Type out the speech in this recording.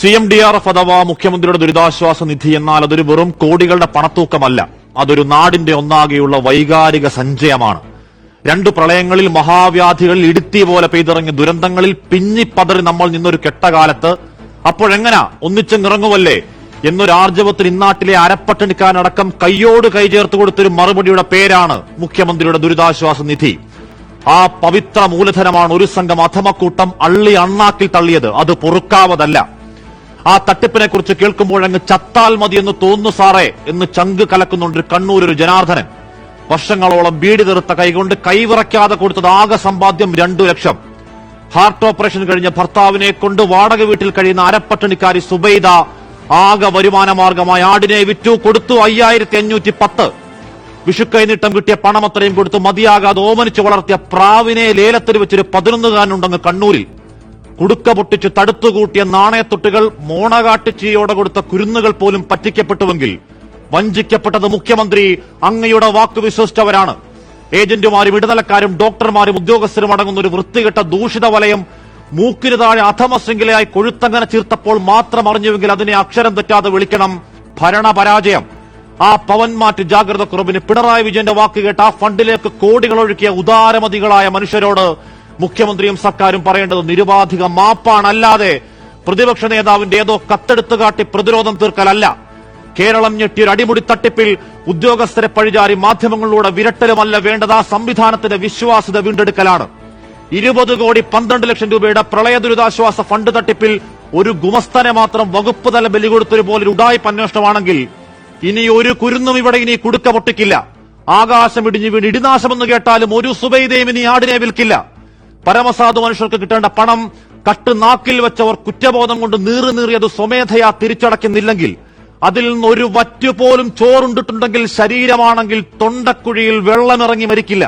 C M D R F അഥവാ മുഖ്യമന്ത്രിയുടെ ദുരിതാശ്വാസ നിധി എന്നാൽ അതൊരു വെറും കോടികളുടെ പണത്തൂക്കമല്ല. അതൊരു നാടിന്റെ ഒന്നാകെയുള്ള വൈകാരിക സഞ്ചയമാണ്. രണ്ടു പ്രളയങ്ങളിൽ മഹാവ്യാധികളിൽ ഇടുത്തി പോലെ പെയ്തിറങ്ങിയ ദുരന്തങ്ങളിൽ പിഞ്ഞിപ്പതറി നമ്മൾ നിന്നൊരു കെട്ടകാലത്ത് അപ്പോഴെങ്ങനാ? ഒന്നിച്ചെങ്ങിറങ്ങുമല്ലേ എന്നൊരു ആർജവത്തിൽ ഇന്നാട്ടിലെ അരപ്പട്ടണിക്കാരനടക്കം കൈയോട് കൈ ചേർത്ത് കൊടുത്തൊരു മറുപടിയുടെ പേരാണ് മുഖ്യമന്ത്രിയുടെ ദുരിതാശ്വാസ നിധി. ആ പവിത്ര മൂലധനമാണ് ഒരു സംഘം അധമക്കൂട്ടം അള്ളി അണ്ണാക്കിൽ തള്ളിയത്. അത് പൊറുക്കാവതല്ല. ആ തട്ടിപ്പിനെ കുറിച്ച് കേൾക്കുമ്പോൾ അങ്ങ് ചത്താൽ മതി എന്ന് തോന്നുന്നു സാറേ എന്ന് ചങ്ക് കലക്കുന്നുണ്ട് കണ്ണൂർ ഒരു ജനാർദ്ദനൻ. വർഷങ്ങളോളം ബീഡി തീർത്ത കൈകൊണ്ട് കൈവിറയ്ക്കാതെ കൊടുത്തത് ആകെ സമ്പാദ്യം രണ്ടു ലക്ഷം. ഹാർട്ട് ഓപ്പറേഷൻ കഴിഞ്ഞ ഭർത്താവിനെ കൊണ്ട് വാടക വീട്ടിൽ കഴിയുന്ന അരപ്പട്ടണിക്കാരി സുബൈദ ആകെ വരുമാന മാർഗമായി ആടിനെ വിറ്റു കൊടുത്തു അയ്യായിരത്തി അഞ്ഞൂറ്റി പത്ത് വിഷുക്കൈനീട്ടം കിട്ടിയ പണം അത്രയും കൊടുത്ത് മതിയാകാതെ ഓമനിച്ചു വളർത്തിയ പ്രാവിനെ ലേലത്തിൽ വെച്ചൊരു പതിനൊന്നുകാരനുണ്ടെന്ന് കണ്ണൂരിൽ. കുടുക്ക പൊട്ടിച്ച് തടുത്തുകൂട്ടിയ നാണയത്തൊട്ടുകൾ മോണകാട്ടുചീയോടെ കൊടുത്ത കുരുന്നുകൾ പോലും പറ്റിക്കപ്പെട്ടുവെങ്കിൽ വഞ്ചിക്കപ്പെട്ടത് മുഖ്യമന്ത്രി അങ്ങയുടെ വാക്ക് വിശ്വസിച്ചവരാണ്. ഏജന്റുമാരും ഇടനിലക്കാരും ഡോക്ടർമാരും ഉദ്യോഗസ്ഥരും അടങ്ങുന്ന ഒരു വൃത്തികെട്ട ദൂഷിത വലയം മൂക്കിന് താഴെ അധമശൃംഖലയായി കൊഴുത്തങ്ങനെ ചീർത്തപ്പോൾ മാത്രം അറിഞ്ഞുവെങ്കിൽ അതിനെ അക്ഷരം തെറ്റാതെ വിളിക്കണം ഭരണപരാജയം. ആ പവൻമാറ്റ് ജാഗ്രത കുറവിന് പിണറായി വിജയന്റെ വാക്കുകേട്ട് ആ ഫണ്ടിലേക്ക് കോടികൾ ഒഴുക്കിയ ഉദാരമതികളായ മനുഷ്യരോട് മുഖ്യമന്ത്രിയും സർക്കാരും പറയേണ്ടത് നിരുപാധിക മാപ്പാണല്ലാതെ പ്രതിപക്ഷ നേതാവിന്റെ ഏതോ കത്തെടുത്തു കാട്ടി പ്രതിരോധം തീർക്കലല്ല. കേരളം ഞെട്ടിയ ഒരു അടിമുടി തട്ടിപ്പിൽ ഉദ്യോഗസ്ഥരെ പഴിചാരി മാധ്യമങ്ങളിലൂടെ വിരട്ടലുമല്ല വേണ്ടത്. ആ സംവിധാനത്തിന്റെ വിശ്വാസ്യത വീണ്ടെടുക്കലാണ്. ഇരുപത് കോടി പന്ത്രണ്ട് ലക്ഷം രൂപയുടെ പ്രളയ ദുരിതാശ്വാസ ഫണ്ട് തട്ടിപ്പിൽ ഒരു ഗുമസ്തനെ മാത്രം വകുപ്പ് തല ബലി കൊടുത്തൊരു പോലെ ഉടായ്പ അന്വേഷണമാണെങ്കിൽ ഇനി ഒരു കുരുന്നും ഇവിടെ ഇനി കുടുക്ക പൊട്ടിക്കില്ല. ആകാശം ഇടിഞ്ഞു വീണ് ഇടിനാശമെന്ന് കേട്ടാലും ഒരു സുബൈദയും ഇനി ആടിനെ വിൽക്കില്ല. പരമസാധു മനുഷ്യർക്ക് കിട്ടേണ്ട പണം കട്ട് നാക്കിൽ വെച്ചവർ കുറ്റബോധം കൊണ്ട് നീറി നീറിയത് സ്വമേധയാ തിരിച്ചടയ്ക്കുന്നില്ലെങ്കിൽ അതിൽ നിന്ന് ഒരു വറ്റുപോലും ചോറുണ്ടിട്ടുണ്ടെങ്കിൽ ശരീരമാണെങ്കിൽ തൊണ്ടക്കുഴിയിൽ വെള്ളമിറങ്ങി മരിക്കില്ല.